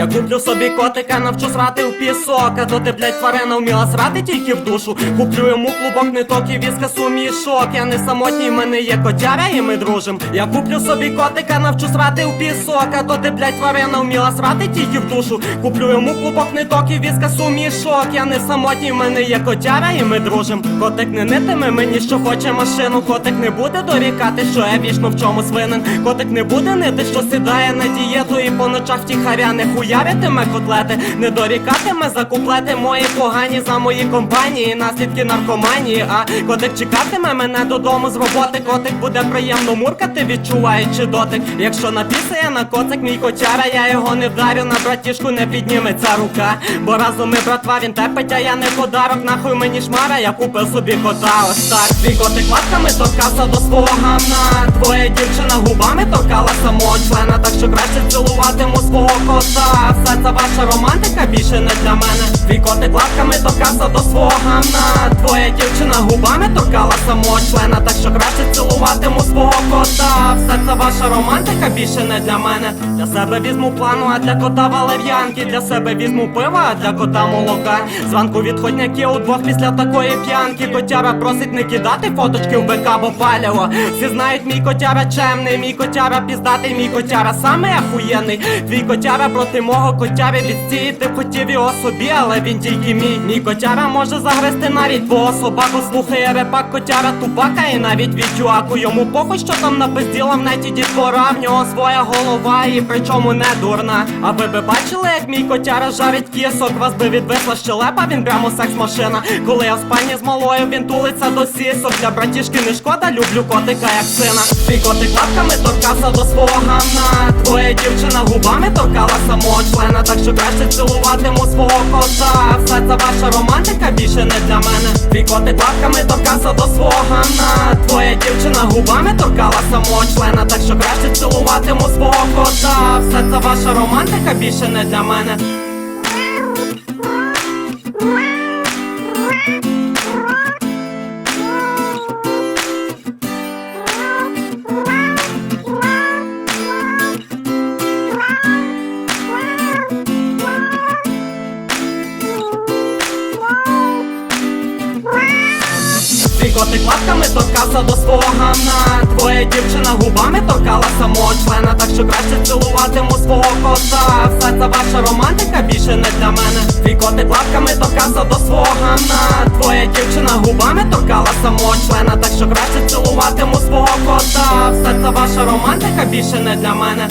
Я куплю собі котика, навчу срати в пісок, а то блять, тварина вміла срати тільки в душу. Куплю йому клубок, ниток і віска сумішок. Я не самотній, в мене є котяра, і ми дружим. Я куплю собі котика, навчу срати в пісок, а то ти, блять, тварина вміла срати тільки в душу. Куплю йому клубок, ниток і віска сумішок. Я не самотній, в мене є котяра, і ми дружим. Котик не нитиме мені, що хоче машину. Котик не буде дорікати, що я вічно в чомусь винен. Котик не буде нити, що сідає на дієту і по ночах втіхаря не хуяритиме котлети, не дорікатиме за куплети мої погані за мої компанії, наслідки наркоманії. А котик чекатиме мене додому з роботи. Котик буде приємно муркати, відчуваючи дотик. Якщо напісає на коцик мій котяра, я його не вдарю, на братішку не підніметься рука. Бо разом ми братва, він терпить, а я не подарок. Нахуй мені шмара, я купив собі кота. Ось так. Твій котик лапками торкався до свого гамна. Твоя дівчина губами торкала самого члена, так що краще цілуватиму свого кота. Романтика більше не для мене. Твій котик лапками торкався до свого гамна. Твоя дівчина губами торкала самого члена, так що краще цілуватиму свого кота. Все це ваша романтика більше не для мене. Для себе візьму плану, а для кота валер'янки. Для себе візьму пива, а для кота молока. Зранку відходняки удвох після такої п'янки. Котяра просить не кидати фоточки в БК, бо паляло. Всі знають, мій котяра чемний, мій котяра піздатий, мій котяра самий ахуєнний. Твій котяра проти мого котяри відстіяти б хотів його собі, але він тільки мій. Мій котяра може загризти навіть твого собаку. Слухає репак, котяра тупака і навіть відчуаку. Йому похуй, що там напизділа в неті дітвора. В нього своя голова і причому не дурна. А ви би бачили, як мій котяра жарить кісок, вас би відвисла щелепа, він прямо секс-машина. Коли я в спальні з малою, він тулиться до сісок. Для братішки не шкода, люблю котика як сина. Твій котик лапками торкався до свого гамна. Дівчина губами торкала самого члена, так що краще цілуватиму свого кота. Все це ваша романтика більше не для мене. Твій котик лапками торкався до свого гана Твоя дівчина губами торкала самого члена, так що краще цілуватиму свого кота. Все це ваша романтика більше не для мене. Котик лапками торкався до свого гамна. Твоя дівчина губами торкала самого члена Так що краще цілуватиму свого кота. Все це ваша романтика більше не для мене. Твій котик лапками торкався до свого гамна. Твоя дівчина губами торкала самого члена Так що краще цілуватиму свого кота. Все це ваша романтика більше не для мене